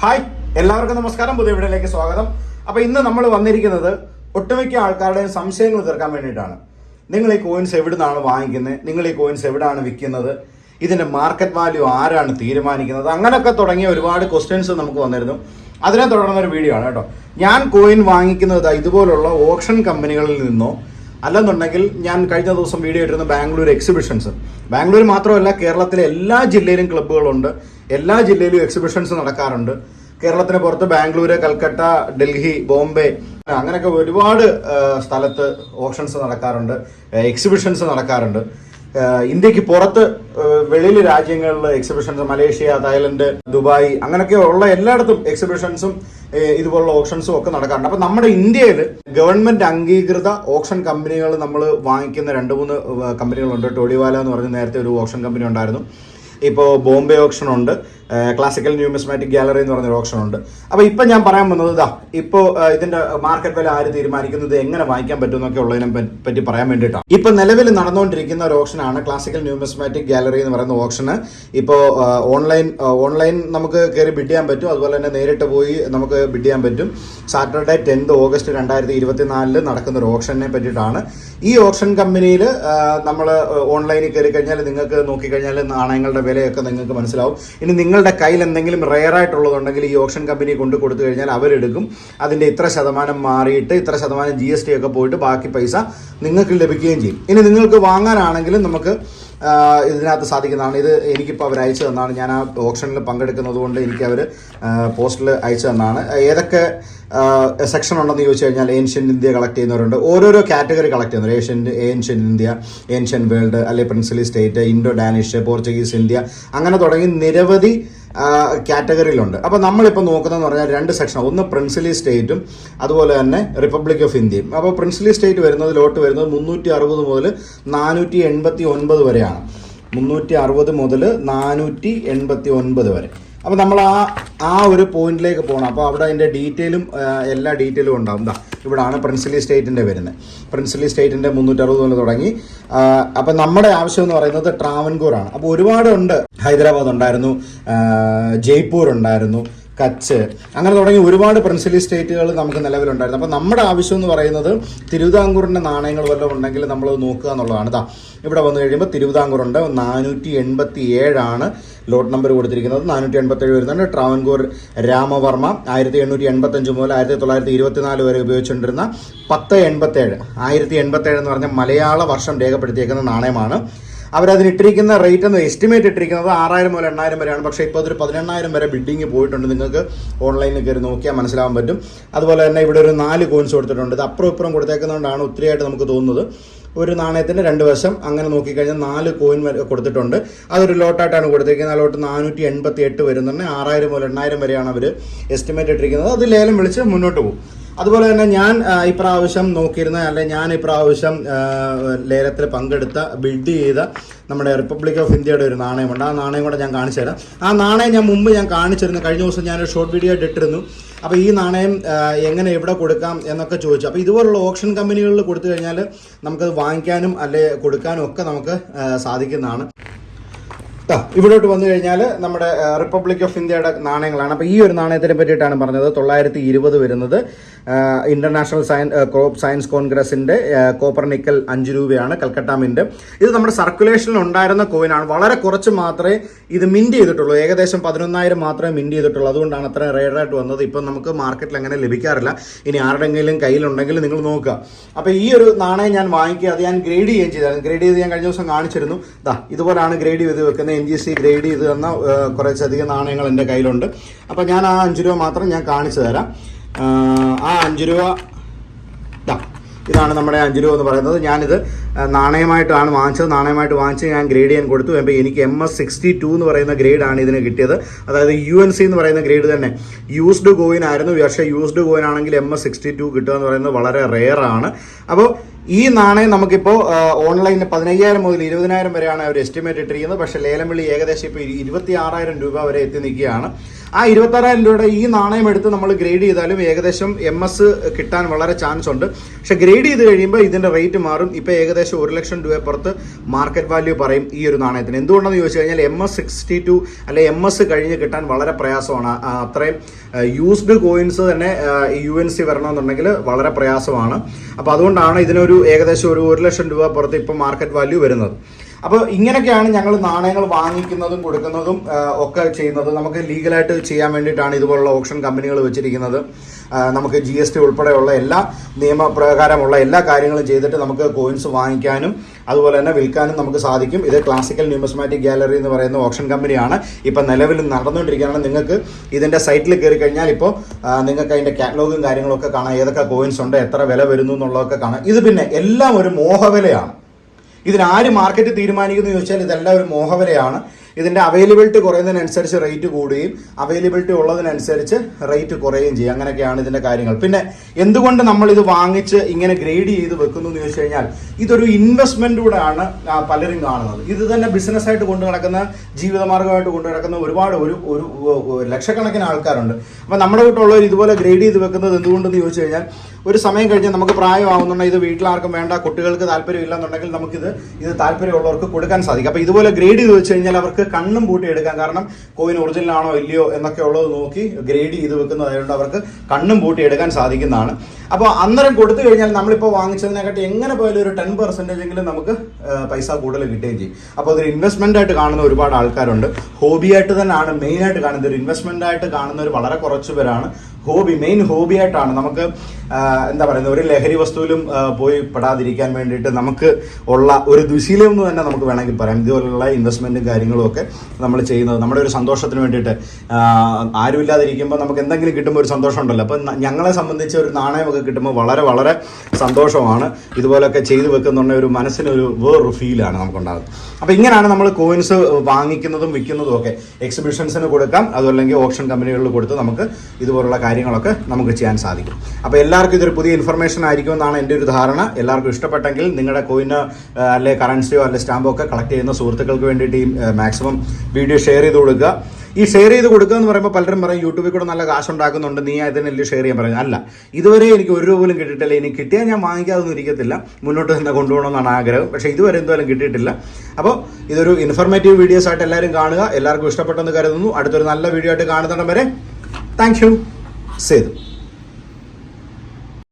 Hi എല്ലാവർക്കും നമസ്കാരം. പുതിയ വീഡിയോയിലേക്ക് സ്വാഗതം. അപ്പോൾ ഇന്ന് നമ്മൾ വന്നിരിക്കുന്നത് ഒട്ടുമിക്ക ആൾക്കാരുടെയും സംശയങ്ങൾ തീർക്കാൻ വേണ്ടിയിട്ടാണ്. നിങ്ങൾ ഈ കോയിൻസ് എവിടുന്നാണ് വാങ്ങിക്കുന്നത്? നിങ്ങൾ ഈ കോയിൻസ് എവിടാണ് വിൽക്കുന്നത്? ഇതിന്റെ മാർക്കറ്റ് വാല്യൂ ആരാണ് തീരുമാനിക്കുന്നത്? അങ്ങനെയൊക്കെ തുടങ്ങിയ ഒരുപാട് ക്വസ്റ്റ്യൻസ് നമുക്ക് വന്നിരുന്നു. അതിനെ തുടർന്ന് ഒരു വീഡിയോ ആണ് കേട്ടോ. ഞാൻ കോയിൻ വാങ്ങിക്കുന്നത് ഇതുപോലുള്ള ഓപ്ഷൻ കമ്പനികളിൽ നിന്നോ അല്ലെന്നുണ്ടെങ്കിൽ ഞാൻ കഴിഞ്ഞ ദിവസം വീഡിയോ ഇട്ടിരുന്ന ബാംഗ്ലൂർ എക്സിബിഷൻസ് ബാംഗ്ലൂർ മാത്രമല്ല കേരളത്തിലെ എല്ലാ ജില്ലയിലും ക്ലബ്ബുകളുണ്ട് എല്ലാ ജില്ലയിലും എക്സിബിഷൻസ് നടക്കാറുണ്ട്. കേരളത്തിന് പുറത്ത് ബാംഗ്ലൂര് കൽക്കട്ട ഡൽഹി ബോംബെ അങ്ങനെയൊക്കെ ഒരുപാട് സ്ഥലത്ത് ഓപ്ഷൻസ് നടക്കാറുണ്ട് എക്സിബിഷൻസ് നടക്കാറുണ്ട്. ഇന്ത്യയ്ക്ക് പുറത്ത് വെളിയിൽ രാജ്യങ്ങളിൽ എക്സിബിഷൻസ് മലേഷ്യ തായ്ലൻഡ് ദുബായ് അങ്ങനെയൊക്കെ ഉള്ള എല്ലായിടത്തും എക്സിബിഷൻസും ഇതുപോലുള്ള ഓപ്ഷൻസും ഒക്കെ നടക്കാറുണ്ട്. അപ്പൊ നമ്മുടെ ഇന്ത്യയിൽ ഗവൺമെന്റ് അംഗീകൃത ഓപ്ഷൻ കമ്പനികൾ നമ്മൾ വാങ്ങിക്കുന്ന രണ്ട് മൂന്ന് കമ്പനികളുണ്ട് ടോളിവാല എന്ന് പറഞ്ഞ് നേരത്തെ ഒരു ഓപ്ഷൻ കമ്പനി ഉണ്ടായിരുന്നു. ഇപ്പോൾ ബോംബെ ഓപ്ഷൻ ഉണ്ട് ക്ലാസിക്കൽ ന്യൂമിസ്മാറ്റിക് ഗാലറി എന്ന് പറഞ്ഞൊരു ഓപ്ഷൻ ഉണ്ട്. അപ്പോൾ ഇപ്പം ഞാൻ പറയാൻ വന്നത് ഇതാ ഇപ്പോൾ ഇതിന്റെ മാർക്കറ്റ് വില ആര് തീരുമാനിക്കുന്നത് എങ്ങനെ വാങ്ങിക്കാൻ പറ്റും എന്നൊക്കെ ഉള്ളതിനെ പറ്റി പറയാൻ വേണ്ടിയിട്ടാണ് ഇപ്പോൾ നിലവിൽ നടന്നുകൊണ്ടിരിക്കുന്ന ഒരു ഓപ്ഷനാണ് ക്ലാസിക്കൽ ന്യൂമിസ്മാറ്റിക് ഗാലറി എന്ന് പറയുന്ന ഓപ്ഷന് ഇപ്പോൾ ഓൺലൈൻ ഓൺലൈൻ നമുക്ക് കയറി ബിഡ് ചെയ്യാൻ പറ്റും അതുപോലെ തന്നെ നേരിട്ട് പോയി നമുക്ക് ബിഡ് ചെയ്യാൻ പറ്റും. സാറ്റർഡേ ടെൻത്ത് ഓഗസ്റ്റ് രണ്ടായിരത്തി ഇരുപത്തിനാലിൽ നടക്കുന്ന ഒരു ഓപ്ഷനെ പറ്റിയിട്ടാണ്. ഈ ഓപ്ഷൻ കമ്പനിയിൽ നമ്മൾ ഓൺലൈനിൽ കയറി കഴിഞ്ഞാൽ നിങ്ങൾക്ക് നോക്കിക്കഴിഞ്ഞാൽ നാണയങ്ങളുടെ വിലയൊക്കെ നിങ്ങൾക്ക് മനസ്സിലാവും. ഇനി നിങ്ങളുടെ കയ്യിൽ എന്തെങ്കിലും റെയർ ആയിട്ടുള്ളതുണ്ടെങ്കിൽ ഈ ഓപ്ഷൻ കമ്പനി കൊണ്ട് കൊടുത്തു കഴിഞ്ഞാൽ അവരെടുക്കും. അതിന്റെ ഇത്ര ശതമാനം മാറിയിട്ട് ഇത്ര ശതമാനം ജി ഒക്കെ പോയിട്ട് ബാക്കി പൈസ നിങ്ങൾക്ക് ലഭിക്കുകയും ചെയ്യും. ഇനി നിങ്ങൾക്ക് വാങ്ങാനാണെങ്കിലും നമുക്ക് ഇതിനകത്ത് സാധിക്കുന്നതാണ്. ഇത് എനിക്കിപ്പോൾ അവർ അയച്ചു തന്നാണ്. ഞാൻ ആ ഓപ്ഷനിൽ പങ്കെടുക്കുന്നത് കൊണ്ട് എനിക്ക് അവർ പോസ്റ്റിൽ അയച്ചു തന്നാണ്. ഏതൊക്കെ സെക്ഷൻ ഉണ്ടെന്ന് ചോദിച്ചു കഴിഞ്ഞാൽ ഏൻഷ്യൻ ഇന്ത്യ കളക്ട് ചെയ്യുന്നവരുണ്ട്. ഓരോരോ കാറ്റഗറി കളക്ട് ചെയ്യുന്നവർ Asian ancient India ancient world അല്ലെ princely state Indo Danish Portuguese India അങ്ങനെ തുടങ്ങി നിരവധി കാറ്റഗറിയിലുണ്ട്. അപ്പോൾ നമ്മളിപ്പോൾ നോക്കുന്നതെന്ന് പറഞ്ഞാൽ രണ്ട് സെക്ഷൻ ഒന്ന് പ്രിൻസിലി സ്റ്റേറ്റും അതുപോലെ തന്നെ റിപ്പബ്ലിക് ഓഫ് ഇന്ത്യയും അപ്പോൾ പ്രിൻസിലി സ്റ്റേറ്റ് വരുന്നത് ലോട്ട് വരുന്നത് മുന്നൂറ്റി അറുപത് മുതൽ നാനൂറ്റി എൺപത്തി ഒൻപത് വരെയാണ്. മുന്നൂറ്റി അറുപത് മുതൽ നാനൂറ്റി എൺപത്തി ഒൻപത് വരെ. അപ്പോൾ നമ്മൾ ആ ആ ഒരു പോയിന്റിലേക്ക് പോകണം അപ്പോൾ അവിടെ അതിന്റെ ഡീറ്റെയിലും എല്ലാ ഡീറ്റെയിലും ഉണ്ടാവും. ദാ ഇവിടാണ് പ്രിൻസിലി സ്റ്റേറ്റിന്റെ വരുന്നത്. പ്രിൻസിലി സ്റ്റേറ്റിന്റെ മുന്നൂറ്ററുപത് മുതൽ തുടങ്ങി. അപ്പോൾ നമ്മുടെ ആവശ്യം എന്ന് പറയുന്നത് ട്രാവൻകൂറാണ്. അപ്പോൾ ഒരുപാടുണ്ട്. ഹൈദരാബാദ് ഉണ്ടായിരുന്നു ജയ്പൂർ ഉണ്ടായിരുന്നു കച്ച്. അങ്ങനെ തുടങ്ങി ഒരുപാട് പ്രിൻസിലി സ്റ്റേറ്റുകൾ നമുക്ക് നിലവിലുണ്ടായിരുന്നു. അപ്പോൾ നമ്മുടെ ആവശ്യം എന്ന് പറയുന്നത് തിരുവിതാംകൂറിന്റെ നാണയങ്ങൾ വല്ലതും ഉണ്ടെങ്കിൽ നമ്മൾ നോക്കുക എന്നുള്ളതാണ്. ഇതാ ഇവിടെ വന്നു കഴിയുമ്പോൾ തിരുവിതാംകൂറുണ്ട്. നാനൂറ്റി എൺപത്തി ഏഴാണ് ലോട്ട് നമ്പർ കൊടുത്തിരിക്കുന്നത്. നാനൂറ്റി എൺപത്തി ഏഴ് വരുന്നുണ്ട്. ട്രാവൻകൂർ രാമവർമ്മ ആയിരത്തി എണ്ണൂറ്റി എൺപത്തഞ്ച് മുതൽ ആയിരത്തി തൊള്ളായിരത്തി ഇരുപത്തിനാല് വരെ ഉപയോഗിച്ചുകൊണ്ടിരുന്ന പത്ത് എൺപത്തേഴ് ആയിരത്തി എൺപത്തേഴ് എന്ന് പറഞ്ഞ മലയാള വർഷം രേഖപ്പെടുത്തിയേക്കുന്ന നാണയമാണ്. അവരതിന് ഇട്ടിരിക്കുന്ന റേറ്റ് എന്ന് എസ്റ്റിമേറ്റ് ഇട്ടിരിക്കുന്നത് ആറായിരം മുതൽ എണ്ണായിരം വരെയാണ്. പക്ഷേ ഇപ്പോൾ അതൊരു പതിനെണ്ണായിരം വരെ ബിൽഡിംഗ് പോയിട്ടുണ്ട്. നിങ്ങൾക്ക് ഓൺലൈനിൽ കയറി നോക്കിയാൽ മനസ്സിലാവാൻ പറ്റും. അതുപോലെ തന്നെ ഇവിടെ ഒരു നാല് കോയിൻസ് കൊടുത്തിട്ടുണ്ട്. ഇത് അപ്പുറം ഇപ്പുറം കൊടുത്തേക്കുന്നതുകൊണ്ടാണ് ഒത്തിരിയായിട്ട് നമുക്ക് തോന്നുന്നത്. ഒരു നാണയത്തിന്റെ രണ്ട് വശം അങ്ങനെ നോക്കിക്കഴിഞ്ഞാൽ നാല് കോയിൻ വരെ കൊടുത്തിട്ടുണ്ട്. അതൊരു ലോട്ടായിട്ടാണ് കൊടുത്തിരിക്കുന്നത് ആ ലോട്ട് നാനൂറ്റി എൺപത്തി എട്ട് വരുന്നുണ്ട്. ആറായിരം മുതൽ എണ്ണായിരം വരെയാണ് അവർ എസ്റ്റിമേറ്റ് ഇട്ടിരിക്കുന്നത്. അത് ലേലം വിളിച്ച് മുന്നോട്ട് പോകും. അതുപോലെ തന്നെ ഞാൻ ഇപ്രാവശ്യം നോക്കിയിരുന്ന അല്ലെ ഞാൻ ഇപ്രാവശ്യം ലേലത്തിൽ പങ്കെടുത്ത ബിഡ് ചെയ്ത നമ്മുടെ റിപ്പബ്ലിക് ഓഫ് ഇന്ത്യയുടെ ഒരു നാണയമുണ്ട്. ആ നാണയം കൂടെ ഞാൻ കാണിച്ചു തരാം. ആ നാണയം ഞാൻ മുമ്പ് ഞാൻ കാണിച്ചിരുന്നു. കഴിഞ്ഞ ദിവസം ഞാൻ ഷോർട്ട് വീഡിയോ ആയിട്ട് ഇട്ടിരുന്നു അപ്പോൾ ഈ നാണയം എങ്ങനെ എവിടെ കൊടുക്കാം എന്നൊക്കെ ചോദിച്ചു. അപ്പോൾ ഇതുപോലുള്ള ഓപ്ഷൻ കമ്പനികളിൽ കൊടുത്തു കഴിഞ്ഞാൽ നമുക്കത് വാങ്ങിക്കാനും അല്ലെ കൊടുക്കാനും ഒക്കെ നമുക്ക് സാധിക്കുന്നതാണ്. ഇവിടോട്ട് വന്നു കഴിഞ്ഞാൽ നമ്മുടെ റിപ്പബ്ലിക് ഓഫ് ഇന്ത്യയുടെ നാണയങ്ങളാണ്. അപ്പോൾ ഈ ഒരു നാണയത്തിനെ പറ്റിയിട്ടാണ് പറഞ്ഞത്. തൊള്ളായിരത്തി ഇരുപത് വരുന്നത്. ഇന്റർനാഷണൽ സയൻ ക്രോപ്പ് സയൻസ് കോൺഗ്രസിന്റെ കോപ്പർ നിക്കൽ അഞ്ച് രൂപയാണ് കൽക്കട്ട മിന്റ് ഇത് നമ്മുടെ സർക്കുലേഷനിൽ ഉണ്ടായിരുന്ന കോയിനാണ് വളരെ കുറച്ച് മാത്രമേ ഇത് മിന്റ് ചെയ്തിട്ടുള്ളൂ. ഏകദേശം പതിനൊന്നായിരം മാത്രമേ മിന്റ് ചെയ്തിട്ടുള്ളൂ. അതുകൊണ്ടാണ് അത്ര റേഡായിട്ട് വന്നത്. ഇപ്പം നമുക്ക് മാർക്കറ്റിൽ അങ്ങനെ ലഭിക്കാറില്ല. ഇനി ആരുടെങ്കിലും കയ്യിലുണ്ടെങ്കിൽ നിങ്ങൾ നോക്കുക. അപ്പോൾ ഈ ഒരു നാണയം ഞാൻ വാങ്ങിക്കുക. അത് ഞാൻ ഗ്രേഡ് ചെയ്യുകയും ചെയ്തായിരുന്നു. ഗ്രേഡ് ചെയ്ത് ഞാൻ കഴിഞ്ഞ ദിവസം കാണിച്ചിരുന്നു. ദാ ഇതുപോലാണ് ഗ്രേഡ് ചെയ്ത് വെക്കുന്നത്. എൻ ജി സി ഗ്രേഡ് ചെയ്ത് തന്ന കുറച്ചധികം നാണയങ്ങൾ എന്റെ കയ്യിലുണ്ട്. അപ്പോൾ ഞാൻ ആ അഞ്ച് രൂപ മാത്രം ഞാൻ കാണിച്ചു തരാം. ആ അഞ്ച് രൂപ ഇതാണ് നമ്മുടെ അഞ്ച് രൂപ എന്ന് പറയുന്നത്. ഞാനിത് നാണയമായിട്ടാണ് വാങ്ങിച്ചത്. നാണയമായിട്ട് വാങ്ങിച്ച് ഞാൻ ഗ്രേഡ് ചെയ്യാൻ കൊടുത്തു. അപ്പോൾ എനിക്ക് എം എസ് സിക്സ്റ്റി ടു എന്ന് പറയുന്ന ഗ്രേഡാണ് ഇതിന് കിട്ടിയത്. അതായത് യു എൻ സി എന്ന് പറയുന്ന ഗ്രേഡ് തന്നെ. യൂസ്ഡ് കോയിൻ ആയിരുന്നു. പക്ഷേ യൂസ്ഡ് കോയിൻ ആണെങ്കിൽ എം എസ് സിക്സ്റ്റി ടു കിട്ടുക എന്ന് പറയുന്നത് വളരെ റെയർ ആണ്. അപ്പോൾ ഈ നാണയം നമുക്കിപ്പോൾ ഓൺലൈനിൽ പതിനയ്യായിരം മുതൽ ഇരുപതിനായിരം വരെയാണ് അവർ എസ്റ്റിമേറ്റ് ഇട്ടിരിക്കുന്നത്. പക്ഷേ ലേലം വിളി ഏകദേശം ഇപ്പോൾ ഇരുപത്തി ആറായിരം രൂപ വരെ എത്തി നിൽക്കുകയാണ്. ആ ഇരുപത്താറായിരം രൂപയുടെ ഈ നാണയം എടുത്ത് നമ്മൾ ഗ്രേഡ് ചെയ്താലും ഏകദേശം എം എസ് കിട്ടാൻ വളരെ ചാൻസ് ഉണ്ട്. പക്ഷെ ഗ്രേഡ് ചെയ്ത് കഴിയുമ്പോൾ ഇതിന്റെ റേറ്റ് മാറും. ഇപ്പോൾ ഏകദേശം ഒരു ലക്ഷം രൂപ പുറത്ത് മാർക്കറ്റ് വാല്യൂ പറയും ഈ ഒരു നാണയത്തിന്. എന്തുകൊണ്ടെന്ന് ചോദിച്ചു കഴിഞ്ഞാൽ എം എസ് സിക്സ്റ്റി ടു അല്ലെ എം എസ് കഴിഞ്ഞ് കിട്ടാൻ വളരെ പ്രയാസമാണ്. അത്രയും യൂസ്ഡ് കോയിൻസ് തന്നെ യു എൻ സി വരണമെന്നുണ്ടെങ്കിൽ വളരെ പ്രയാസമാണ്. അപ്പോൾ അതുകൊണ്ടാണ് ഇതിനൊരു ഏകദേശം ഒരു ഒരു ലക്ഷം രൂപ പുറത്ത് ഇപ്പോൾ മാർക്കറ്റ് വാല്യൂ വരുന്നത്. അപ്പോൾ ഇങ്ങനെയൊക്കെയാണ് ഞങ്ങൾ നാണയങ്ങൾ വാങ്ങിക്കുന്നതും കൊടുക്കുന്നതും ഒക്കെ ചെയ്യുന്നത്. നമുക്ക് ലീഗലായിട്ട് ചെയ്യാൻ വേണ്ടിയിട്ടാണ് ഇതുപോലുള്ള ഓപ്ഷൻ കമ്പനികൾ വെച്ചിരിക്കുന്നത്. നമുക്ക് ജി എസ് ടി ഉൾപ്പെടെയുള്ള എല്ലാ നിയമപ്രകാരമുള്ള എല്ലാ കാര്യങ്ങളും ചെയ്തിട്ട് നമുക്ക് കോയിൻസ് വാങ്ങിക്കാനും അതുപോലെ തന്നെ വിൽക്കാനും നമുക്ക് സാധിക്കും. ഇത് ക്ലാസിക്കൽ ന്യൂമസ്മാറ്റിക് ഗാലറി എന്ന് പറയുന്ന ഓപ്ഷൻ കമ്പനിയാണ്. ഇപ്പം നിലവിൽ നടന്നുകൊണ്ടിരിക്കുകയാണ്. നിങ്ങൾക്ക് ഇതിന്റെ സൈറ്റിൽ കയറി കഴിഞ്ഞാൽ ഇപ്പോൾ നിങ്ങൾക്ക് അതിന്റെ കാറ്റലോഗും കാര്യങ്ങളൊക്കെ കാണാം. ഏതൊക്കെ കോയിൻസ് ഉണ്ട് എത്ര വില വരുന്നു എന്നുള്ളതൊക്കെ കാണാം. ഇത് പിന്നെ എല്ലാം ഒരു മോഹവിലയാണ്. ഇതിനാര് മാർക്കറ്റ് തീരുമാനിക്കുന്നു ചോദിച്ചാൽ ഇതെല്ലാം ഒരു മോഹവിലയാണ് ഇതിന്റെ അവൈലബിലിറ്റി കുറയുന്നതിനനുസരിച്ച് റേറ്റ് കൂടുകയും അവൈലബിലിറ്റി ഉള്ളതിനനുസരിച്ച് റേറ്റ് കുറയുകയും ചെയ്യും അങ്ങനെയൊക്കെയാണ് ഇതിന്റെ കാര്യങ്ങൾ. പിന്നെ എന്തുകൊണ്ട് നമ്മൾ ഇത് വാങ്ങിച്ച് ഇങ്ങനെ ഗ്രേഡ് ചെയ്ത് വെക്കുന്നു എന്ന് ചോദിച്ചു കഴിഞ്ഞാൽ ഇതൊരു ഇൻവെസ്റ്റ്മെന്റ് കൂടെയാണ് പലരും കാണുന്നത്. ഇത് തന്നെ ബിസിനസ് ആയിട്ട് കൊണ്ടു നടക്കുന്ന ജീവിതമാർഗമായിട്ട് കൊണ്ടു നടക്കുന്ന ഒരുപാട് ഒരു ഒരു ഒരു ലക്ഷക്കണക്കിന് ആൾക്കാരുണ്ട്. അപ്പം നമ്മുടെ വീട്ടിലുള്ളവർ ഇതുപോലെ ഗ്രേഡ് ചെയ്ത് വെക്കുന്നത് എന്തുകൊണ്ടെന്ന് ചോദിച്ചു കഴിഞ്ഞാൽ ഒരു സമയം കഴിഞ്ഞാൽ നമുക്ക് പ്രായമാവുന്നുണ്ടെങ്കിൽ ഇത് വീട്ടിലാർക്കും വേണ്ട കുട്ടികൾക്ക് താല്പര്യം ഇല്ലെന്നുണ്ടെങ്കിൽ നമുക്കിത് ഇത് താല്പര്യമുള്ളവർക്ക് കൊടുക്കാൻ സാധിക്കും. അപ്പോൾ ഇതുപോലെ ഗ്രേഡ് ചെയ്ത് വെച്ച് കഴിഞ്ഞാൽ അവർക്ക് കണ്ണും പൂട്ടി എടുക്കാം കാരണം കോയിൻ ഒറിജിനൽ ആണോ ഇല്ലയോ എന്നൊക്കെ ഉള്ളത് നോക്കി ഗ്രേഡ് ചെയ്ത് വെക്കുന്നതായതുകൊണ്ട് അവർക്ക് കണ്ണും പൂട്ടി എടുക്കാൻ സാധിക്കുന്നതാണ്. അപ്പോൾ അന്നേരം കൊടുത്തു കഴിഞ്ഞാൽ നമ്മളിപ്പോൾ വാങ്ങിച്ചതിനെക്കാട്ടി എങ്ങനെ പോയാലും ഒരു ടെൻ പെർസെന്റേജ് എങ്കിലും നമുക്ക് പൈസ കൂടുതൽ കിട്ടുകയും ചെയ്യും. അപ്പോൾ അതൊരു ഇൻവെസ്റ്റ്മെന്റ് ആയിട്ട് കാണുന്ന ഒരുപാട് ആൾക്കാരുണ്ട്. ഹോബിയായിട്ട് തന്നെയാണ് മെയിൻ ആയിട്ട് കാണുന്നത്. ഒരു ഇൻവെസ്റ്റ്മെന്റ് ആയിട്ട് കാണുന്നവർ വളരെ കുറച്ച് പേരാണ് ഹോബി മെയിൻ ഹോബി ആയിട്ടാണ് നമുക്ക് എന്താ പറയുന്നത് ഒരു ലഹരി വസ്തുവിലും പോയി പെടാതിരിക്കാൻ വേണ്ടിയിട്ട് നമുക്ക് ഉള്ള ഒരു ദുശീലം എന്ന് തന്നെ നമുക്ക് വേണമെങ്കിൽ പറയാം. ഇതുപോലുള്ള ഇൻവെസ്റ്റ്മെന്റും കാര്യങ്ങളും ഒക്കെ നമ്മൾ ചെയ്യുന്നത് നമ്മുടെ ഒരു സന്തോഷത്തിന് വേണ്ടിയിട്ട് ആരുമില്ലാതിരിക്കുമ്പോൾ നമുക്ക് എന്തെങ്കിലും കിട്ടുമ്പോൾ ഒരു സന്തോഷം ഉണ്ടല്ലോ. അപ്പം ഞങ്ങളെ സംബന്ധിച്ച് ഒരു നാണയമൊക്കെ കിട്ടുമ്പോൾ വളരെ വളരെ സന്തോഷമാണ്. ഇതുപോലൊക്കെ ചെയ്തു വെക്കുന്നുണ്ടെങ്കിൽ ഒരു മനസ്സിനൊരു വേറൊരു ഫീലാണ് നമുക്കുണ്ടാകുന്നത്. അപ്പോൾ ഇങ്ങനെയാണ് നമ്മൾ കോയിൻസ് വാങ്ങിക്കുന്നതും വിൽക്കുന്നതും ഒക്കെ. എക്സിബിഷൻസിന് കൊടുക്കാം അതുമല്ലെങ്കിൽ ഓപ്ഷൻ കമ്പനികളിൽ കൊടുത്ത് നമുക്ക് ഇതുപോലുള്ള കാര്യങ്ങളൊക്കെ നമുക്ക് ചെയ്യാൻ സാധിക്കും. അപ്പോൾ എല്ലാവർക്കും ഇതൊരു പുതിയ ഇൻഫർമേഷൻ ആയിരിക്കും എന്നാണ് എന്റെ ഒരു ധാരണ. എല്ലാവർക്കും ഇഷ്ടപ്പെട്ടെങ്കിൽ നിങ്ങളുടെ കോയിന് അല്ലെ കറൻസിയോ അല്ലെ സ്റ്റാമ്പോ ഒക്കെ കളക്ട് ചെയ്യുന്ന സുഹൃത്തുക്കൾക്ക് വേണ്ടിയിട്ട് ഈ മാക്സിമം വീഡിയോ ഷെയർ ചെയ്ത് കൊടുക്കുക. ഈ ഷെയർ ചെയ്ത് കൊടുക്കുക എന്ന് പറയുമ്പോൾ പലരും പറയും യൂട്യൂബിൽ കൂടെ നല്ല കാശ് ഉണ്ടാക്കുന്നുണ്ട് നീ അതിനെല്ലാം ഷെയർ ചെയ്യാൻ പറയുന്നത് അല്ല ഇതുവരെ എനിക്ക് ഒരു പോലും കിട്ടിയിട്ടില്ല. ഇനി കിട്ടിയാൽ ഞാൻ വാങ്ങിക്കാതൊന്നും ഇരിക്കത്തില്ല. മുന്നോട്ട് തന്നെ കൊണ്ടുപോകണമെന്നാണ് ആഗ്രഹം. പക്ഷേ ഇതുവരെ എന്തായാലും കിട്ടിയിട്ടില്ല. അപ്പോൾ ഇതൊരു ഇൻഫർമേറ്റീവ് വീഡിയോസ് ആയിട്ട് എല്ലാവരും കാണുക. എല്ലാവർക്കും ഇഷ്ടപ്പെട്ടെന്ന് കരുതുന്നു. അടുത്തൊരു നല്ല വീഡിയോ ആയിട്ട് കാണുന്നിടം വരെ താങ്ക് യു സേതു